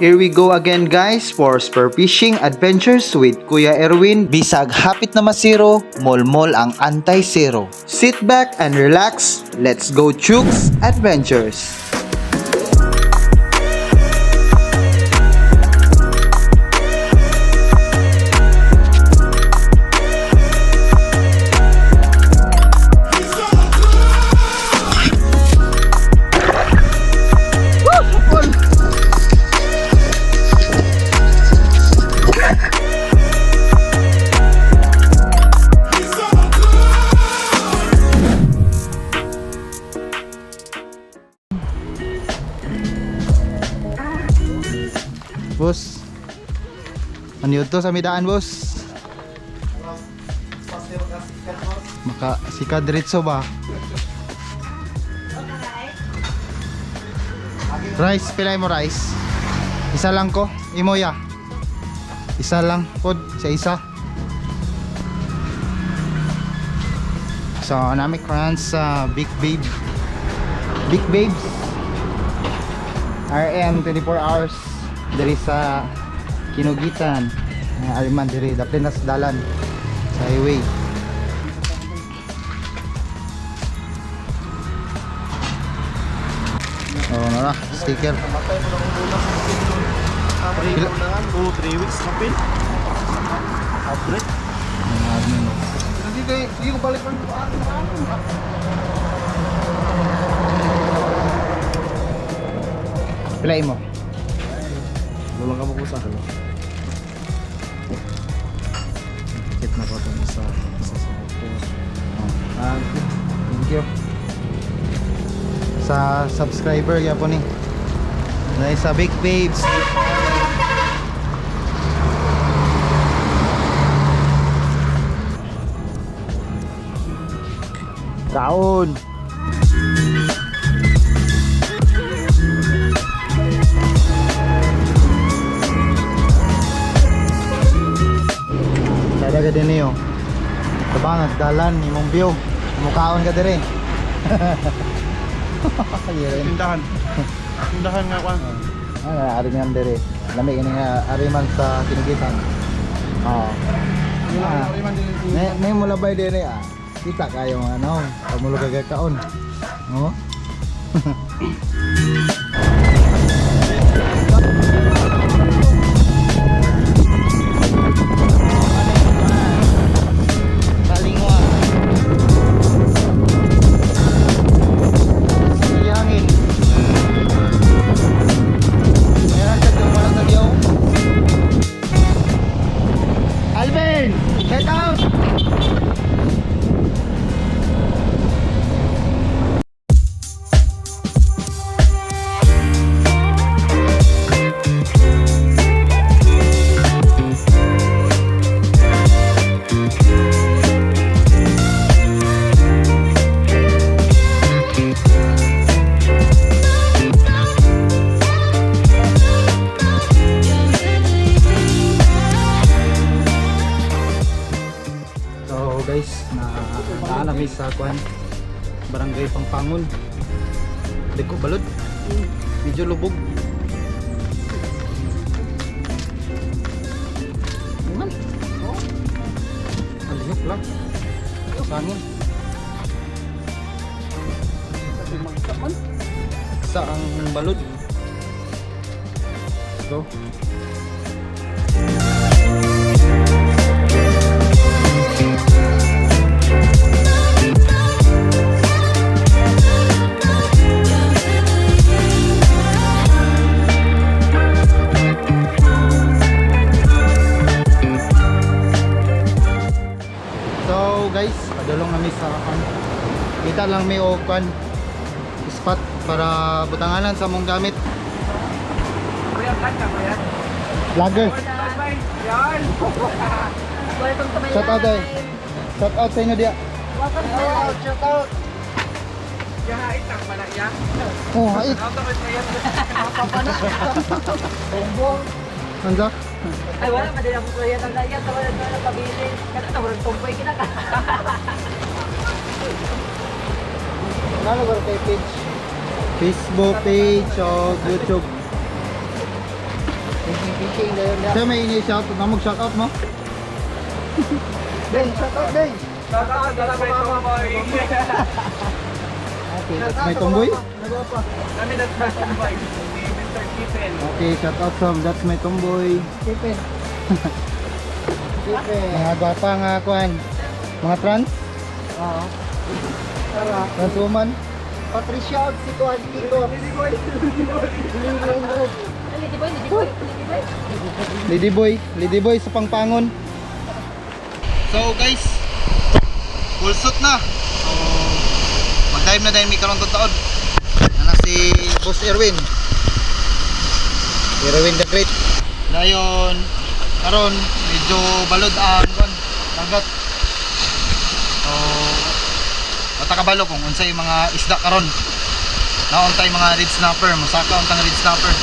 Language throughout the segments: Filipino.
here we go again guys for spur fishing adventures with Kuya Erwin. Bisag hapit na masiro, molmol ang anti-zero. Sit back and relax. Let's go Chooks Adventures. Yun to sa midaan, boss? Maka si Kadritso ba? Rice, pilay mo rice. Isa lang ko, imo ya. Isa lang pod sa isa. So, nami crans sa Big Babe. Big Babes. RM 24 hours diri sa Kinugitan. Uh, Ariman diri daplin na sa dalan sa highway. Oh, sticker. Mo lang. Three Pila- mo na nga, 2-3 weeks na pin. Oh. Hindi kayo, hindi ko balik pa Pilay mo. Lulang ka mo po sa akin. Na ko itong isa. Isa sa ako. Oh. Ah, Thank you. Sa subscriber ya po ni. Na sa Big Babes. Kaon. Ka din niyo. Tabang nagdalan imong view. Mukaon ka dire. Tindahan. Tindahan nga kwan. Ah, ari man dire. Lami ini nga ari man sa kinigitan. Oh. Ah. Ne ne mula bay dire ah. Kita kayo ano, pamulo ka kaon. naalami sa kwan Barangay Pangpangon. Deko balod. Medyo lubog. Oh. Alihok lang. Sangin. Sa ang balod. So sa kan. Kita lang may og kan spot para butanganan sa mong gamit. Vlogger. Shout out eh. Shout out sa inyo dia. Welcome to. Shout out! Oh, hait. Anza? Ay, wala pa din ako kuya. Naglayan, tawa na pabili. Kada na, walang tumboy kinaka. Ano ba kay page? Facebook page o YouTube. fishing dayon na. Sir, may ini-shout na mag-shoutout mo? Deng, shout out deng. Okay, that's my tomboy. Nagapa. Okay, shoutout from That's My Tomboy. Sipen. Sipen. Mga gwapa nga kuan. Mga trans, Oo. Tara. trans woman. Patricia si Kuan Kiko. Lady boy. Lady boy. Lady boy. Lady boy. Lady Boy, Lady Boy sa Pangpangon. So guys, full suit na. So mag-dive na din mi karon tong taon. Ana si Boss Erwin. Erwin the Great. Dayon karon medyo balod ang dagat. So bata kabalo kung unsay mga isda karon. Naon tay mga red snapper, musaka untang red snapper.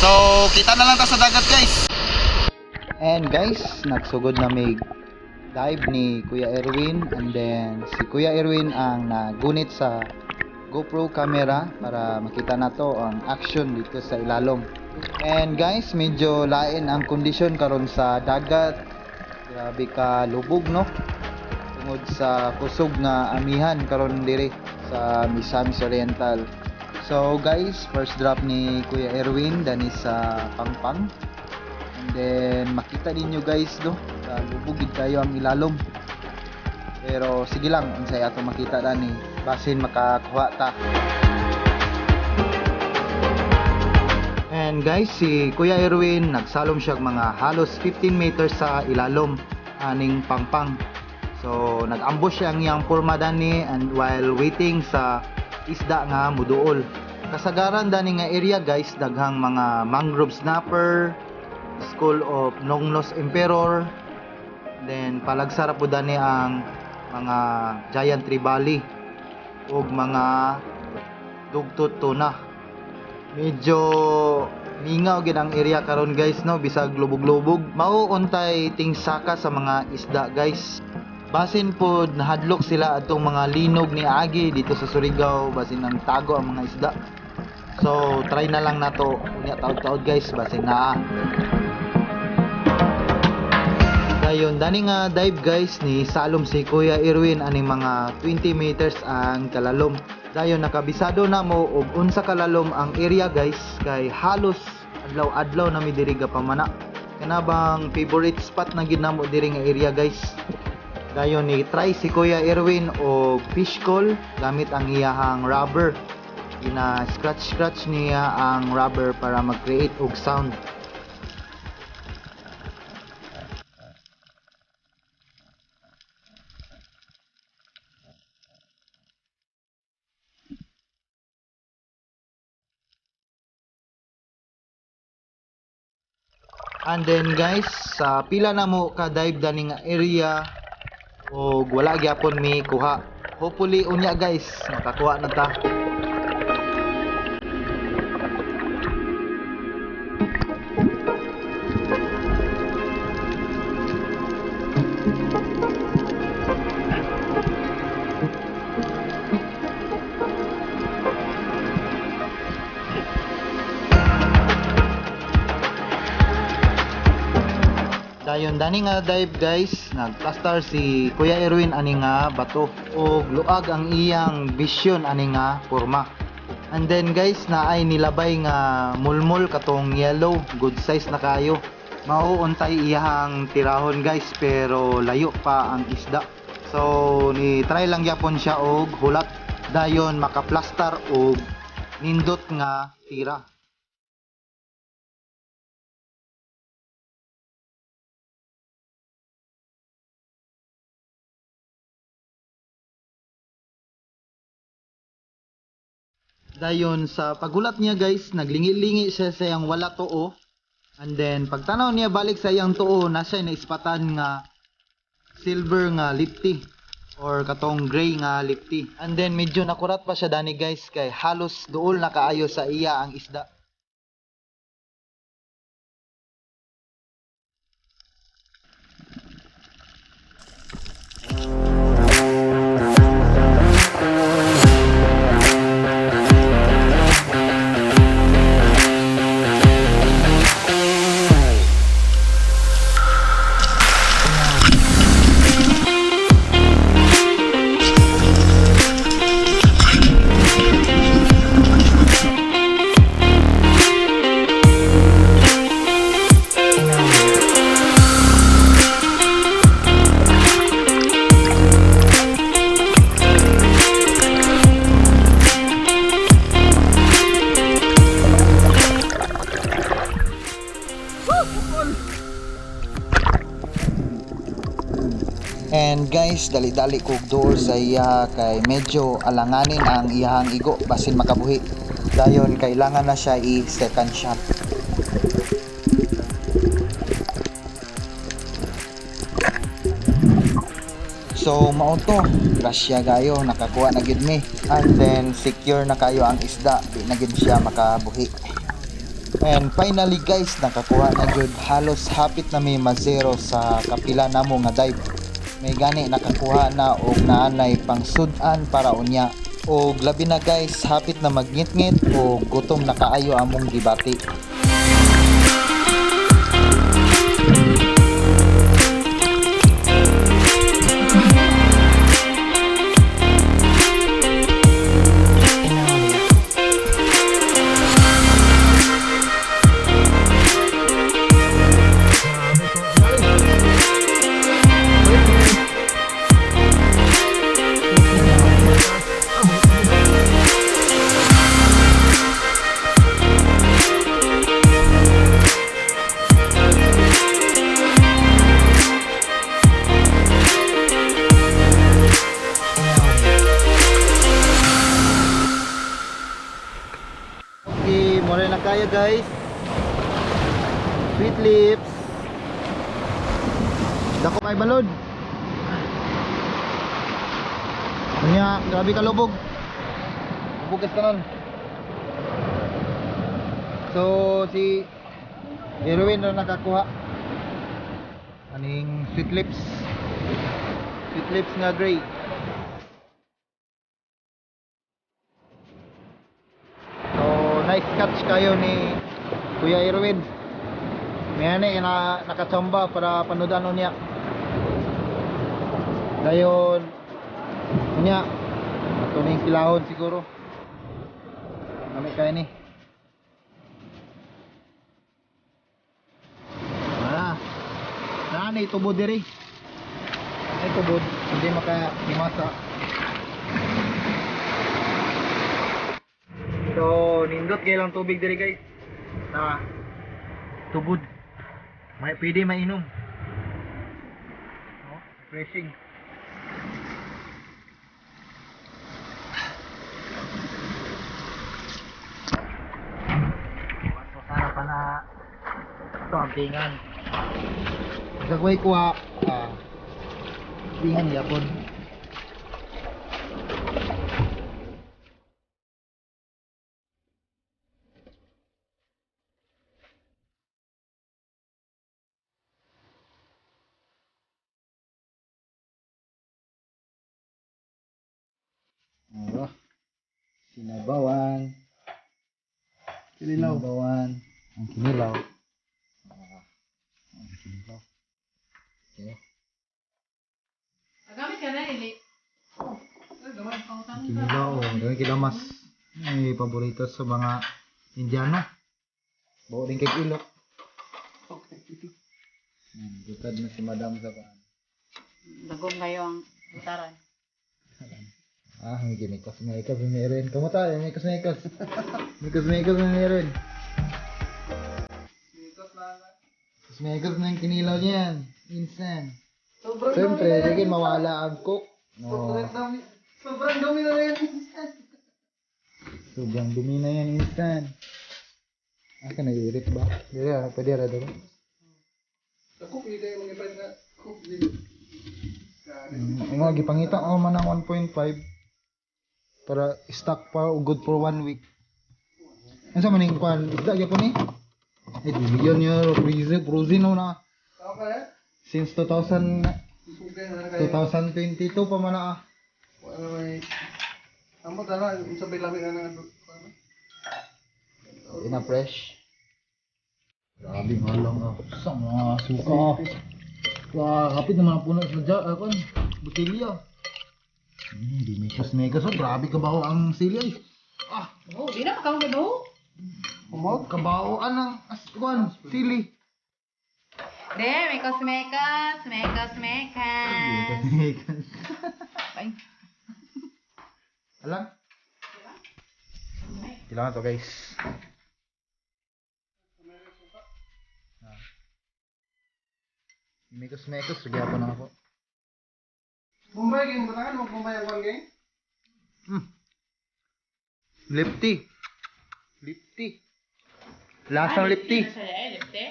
So, kita na lang ta sa dagat, guys. And guys, nagsugod na may dive ni Kuya Erwin and then si Kuya Erwin ang nagunit sa GoPro camera para makita na to ang action dito sa ilalom. And guys, medyo lain ang kondisyon karon sa dagat. Grabe ka lubog no. Tungod sa kusog nga amihan karon dire sa Misamis Oriental. So guys, first drop ni Kuya Erwin dani sa Pangpang. And then makita ninyo guys do, sa lubog gid kayo ang ilalom. Pero sige lang, unsay ato makita dani, basin makakuha ta. And guys, si Kuya Erwin nagsalom siya mga halos 15 meters sa ilalom aning Pangpang. So nag-ambush ang iyang porma dani and while waiting sa isda nga muduol. Kasagaran dani nga area guys daghang mga mangrove snapper, school of Nongnos Emperor, then palagsara po dani ang mga giant tribali ug mga dugtut tuna. Medyo mingaw gid ang area karon guys no bisag lubog-lubog. Mao untay tingsaka sa mga isda guys. Basin po nahadlok sila atong mga linog ni Agi dito sa Surigao basin ang tago ang mga isda. So try na lang nato unya taod-taod guys basin naa. Dayon dani nga dive guys ni Salom si Kuya Irwin ani mga 20 meters ang kalalom. Dayon nakabisado na mo og unsa kalalom ang area guys kay halos adlaw-adlaw na mi diri pamana. Kana bang favorite spot na gid namo diri nga area guys. Dayon ni try si Kuya Erwin og fish call gamit ang iyahang rubber. Gina scratch scratch niya ang rubber para mag-create og sound. And then guys, sa pila na mo ka dive dani nga area og wala gyapon mi kuha. Hopefully unya guys, makakuha na ta. Dayon dani nga dive guys, nagplastar si Kuya Erwin ani nga bato ug luag ang iyang vision ani nga porma. And then guys, naay nilabay nga mulmol katong yellow, good size na kayo. Mauuntay iyahang tirahon guys pero layo pa ang isda. So ni try lang yapon siya og hulat dayon makaplastar og nindot nga tira. Dayon sa pagulat niya guys, naglingi-lingi siya sa iyang wala tuo. And then pagtanaw niya balik sa iyang tuo, na siya naispatan nga silver nga lipty or katong gray nga lipty. And then medyo nakurat pa siya dani guys kay halos duol na kaayo sa iya ang isda. And guys, dali-dali kog door sa iya kay medyo alanganin ang iyahang igo basin makabuhi. Dayon kailangan na siya i second shot. So mauto, grasya gayo, nakakuha na gid mi. And then secure na kayo ang isda, di na gid siya makabuhi. And finally guys, nakakuha na jud halos hapit na may mazero sa kapila namo nga dive. May gani nakakuha na og naanay pang sudan para unya. O labi na guys, hapit na magngit-ngit o gutom na kaayo among gibati. Sweet lips. Dako kay balod. Kanya, grabe ka lubog. Lubog ka tanan. So, si Erwin na nakakuha. Aning sweet lips. Sweet lips nga gray. So, nice catch kayo ni Kuya Irwin. May ani na nakachamba para panudan niya. Dayon niya. Ito na yung kilahon siguro. Kami kaya ni. Ah. Nani tubod diri. Ay tubod. Hindi maka himasa. So, nindot kayo lang tubig diri guys. Na tubod. May pwede mainom. Oh, refreshing. So, sana pa na ito ang tingan. Gagawin ko ah, ah tingan yapon. Ano? Sinabawan. Kinilaw. Sinabawan. Ang kinilaw. Ah, ang kinilaw. Okay. Gamit ka na, Ang kinilaw. Oh, gawin kila mas. May paborito sa mga Indiano. Bawa din kay ilok. Hmm, Butad na si Madam sa paan. Dagom kayo ang butaran. Ah, may ginikas na ikas na rin. Kamu tayo, may ikas. May ikas na rin. Ikas na yung kinilaw niyan. Instant. Siyempre, hindi mawala ang cook. No. Sobrang dumi na yan. Sobrang dumi na yan instant. Ah, ka nag-irit ba? Dili ah, pwede ra doon. Ako, hindi tayo mga na cook. Mm, nga gipangita ko man ang 1.5 para stock pa o good for one week. Ano sa maning kwan? Isda gyapon ni? Eh, billion niya frozen frozen no na. Ako kaya? Since 2000 Susugay na na kayo. 2022 pa man na ah. Wala may... Amo tara, yung sabay lamig na nga. ano? Ina fresh. Grabe nga lang ah. Sa mga suka. Wah, kapit naman ang puno sa ja, ah, kwan, botelya. Hmm, di mekas mekas oh, grabe kabaho ang sili ay. Ah, Oh, di na makawag ba? Umot? kabahoan ng as, kwan, sili. De, mekas mekas, mekas mekas. Mekas. Ay, Alam? Kailangan to guys. Mekas mekas, lagyan pa na ako. Bombay gang batakan mo Bombay ang kwan gang. Lipty. Lipty. Lasang lipty. Ano siya eh, lipte?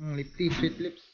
Mm, lipty, sweet lips.